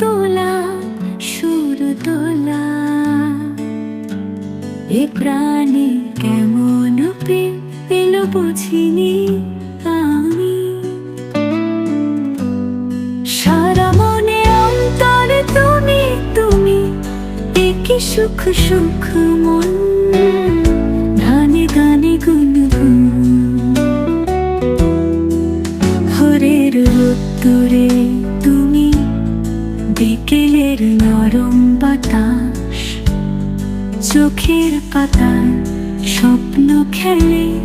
তোলা, সুর তোলা। এ প্রাণে কেমন পে এলো বুঝিনি আমি। সারা মনে অন্তরে তুমি তুমি, একই সুখ সুখ মন। গানে গানে গুনগুন। রোদ্দুরে তুমি বিকেলের নরম বাতাস চোখের পাতায় স্বপ্ন খেলে